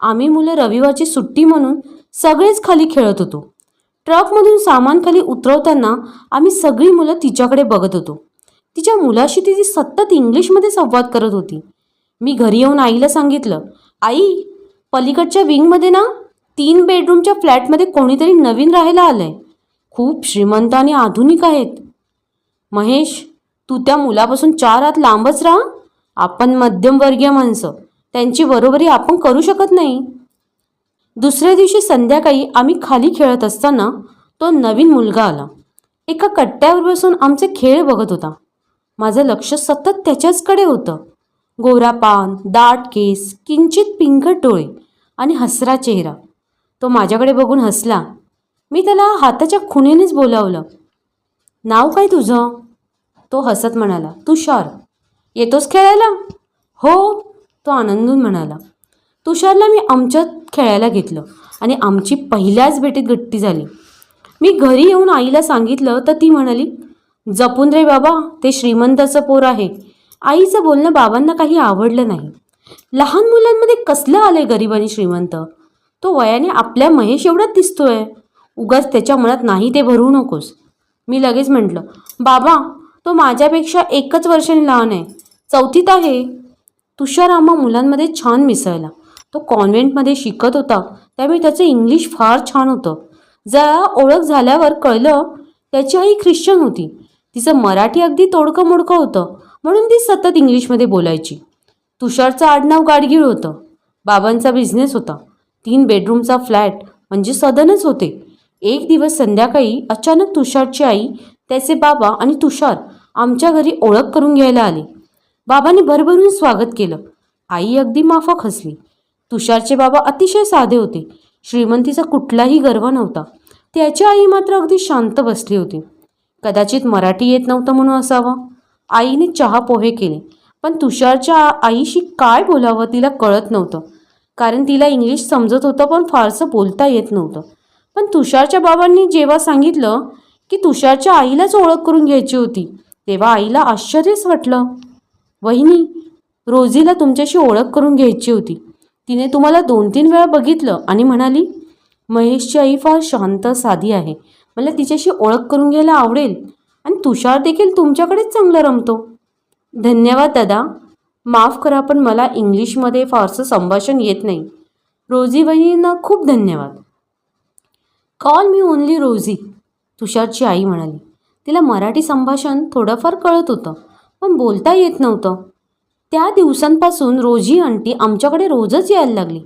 आम्ही मुलं रविवारची सुट्टी म्हणून सगळेच खाली खेळत होतो. ट्रकमधून सामान खाली उतरवताना आम्ही सगळी मुलं तिच्याकडे बघत होतो. तिच्या मुलाशी ती सतत इंग्लिशमध्ये संवाद करत होती. मी घरी येऊन आईला सांगितलं आई पलीकडच्या विंगमध्ये ना तीन बेडरूमच्या फ्लॅटमध्ये कोणीतरी नवीन राहायला आलंय. खूप श्रीमंत आणि आधुनिक आहेत. महेश तू त्या मुलापासून चार हात लांबच राहा. आपण मध्यमवर्गीय माणसं. त्यांची बरोबरी आपण करू शकत नाही. दुसऱ्या दिवशी संध्याकाळी आम्ही खाली खेळत असताना तो नवीन मुलगा आला. एका कट्ट्यावर बसून आमचे खेळ बघत होता. माझं लक्ष सतत त्याच्याचकडे होतं. गोरा पान दाट केस किंचित पिंकट डोळे आणि हसरा चेहरा. तो माझ्याकडे बघून हसला. मी त्याला हाताच्या खुणेनेच बोलावलं. नाव काय तुझं? तो हसत म्हणाला. तुषार. येतोस खेळायला? हो. तो आनंदून म्हणाला तुषारला मी आमच्यात खेळायला घेतलं आणि आमची पहिल्याच भेटीत गट्टी झाली. मी घरी येऊन आईला सांगितलं तर ती म्हणाली जपून रे बाबा ते श्रीमंताचं पोर आहे. आईचं बोलणं बाबांना काही आवडलं नाही. लहान मुलांमध्ये कसलं आलंय गरीब आणि श्रीमंत? तो वयाने आपल्या महेश एवढाच दिसतोय. उगाच त्याच्या मनात नाही ते भरू नकोस. मी लगेच म्हटलं बाबा तो माझ्यापेक्षा एकच वर्षाने लहान आहे. चौथीत आहे. तुषार आम्हा मुलांमध्ये छान मिसळला. तो कॉन्व्हेंटमध्ये शिकत होता. त्यामुळे त्याचं इंग्लिश फार छान होतं. जरा ओळख झाल्यावर कळलं त्याची आई ख्रिश्चन होती. तिचं मराठी अगदी तोडकं मोडकं होतं. म्हणून ती सतत इंग्लिशमध्ये बोलायची. तुषारचं आडनाव गाडगीळ होतं. बाबांचा बिझनेस होता. तीन बेडरूमचा फ्लॅट म्हणजे सदनच होते. एक दिवस संध्याकाळी अचानक तुषारची आई त्याचे बाबा आणि तुषार आमच्या घरी ओळख करून घ्यायला आले. बाबांनी भरभरून स्वागत केलं. आई अगदी माफक हसली तुषारचे बाबा अतिशय साधे होते. श्रीमंतीचा कुठलाही गर्व नव्हता. त्याची आई मात्र अगदी शांत बसली होती. कदाचित मराठी येत नव्हतं म्हणून असावं. आईने चहा पोहे केले. पण तुषारच्या आईशी काय बोलावं तिला कळत नव्हतं. कारण तिला इंग्लिश समजत होतं पण फारसं बोलता येत नव्हतं. पण तुषारच्या बाबांनी जेव्हा सांगितलं की तुषारच्या आईलाच ओळख करून घ्यायची होती तेव्हा आईला आश्चर्यच वाटलं. वहिनी रोजीला तुमच्याशी ओळख करून घ्यायची होती. तिने तुम्हाला दोन तीन वेळा बघितलं आणि म्हणाली महेशची आई फार शांत साधी आहे. मला तिच्याशी ओळख करून घ्यायला आवडेल आणि तुषार देखील तुमच्याकडेच चांगला रमतो. धन्यवाद दादा. माफ करा पण मला इंग्लिशमध्ये फारसं संभाषण येत नाही. रोजी वहिनींना खूप धन्यवाद. कॉल मी ओनली रोजी तुषारची आई म्हणाली. तिला मराठी संभाषण थोडंफार कळत होतं. पण बोलता येत नव्हतं. त्या दिवसांपासून रोजी आंटी आमच्याकडे रोजच यायला लागली.